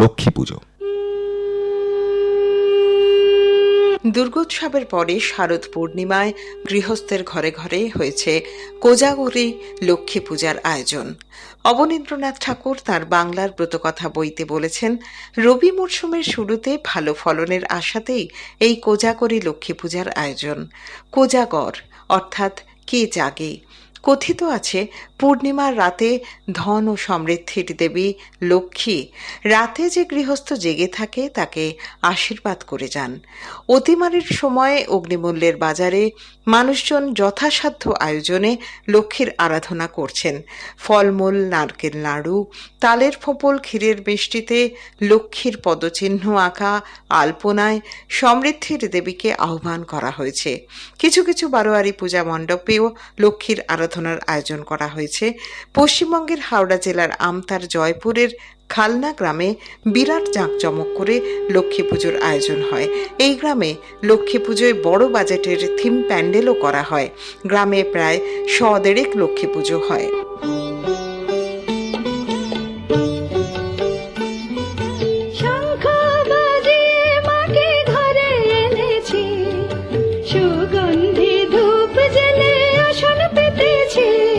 লক্ষ্মী পুজো। দুর্গোৎসবের পরে শারদ পূর্ণিমায় গৃহস্থের ঘরে ঘরে হয়েছে কোজাগরি লক্ষ্মী পূজার আয়োজন। অবনীন্দ্রনাথ ঠাকুর তার বাংলার ব্রতকথা বইতে বলেছেন, রবি মরশুমের শুরুতে ভালো ফলনের আশাতেই এই কোজাগরি লক্ষ্মী পূজার আয়োজন। কোজাগর অর্থাৎ কে জাগে কথিত আছে, পূর্ণিমার রাতে ধন ও সমৃদ্ধির দেবী লক্ষ্মী। রাতে যে গৃহস্থ জেগে থাকে, তাকে আশীর্বাদ করে যান। অতিমারির সময়ে অগ্নিমূল্যের বাজারে মানুষজন যথাসাধ্য আয়োজনে লক্ষ্মীর আরাধনা করছেন। ফলমূল, নারকেল নাড়ু তালের ফোঁপল, ক্ষীরের মিষ্টিতে লক্ষ্মীর পদচিহ্ন আঁকা, আলপনায় সমৃদ্ধির দেবীকে আহ্বান করা হয়েছে। কিছু কিছু বারোয়ারি পূজা মণ্ডপেও লক্ষ্মীর আরাধনার আয়োজন করা হয়েছে। পশ্চিমবঙ্গের হাওড়া জেলার আমতার জয়পুরের খালনা গ্রামে বিরাট জাঁকজমক করে লক্ষ্মী পুজোর আয়োজন হয়। এই গ্রামে লক্ষ্মী পুজোয় বড় বাজেটের থিম প্যান্ডেলও করা হয়। গ্রামে প্রায় শ দেড়েক লক্ষ্মী পুজো হয়। সুগন্ধ ছিল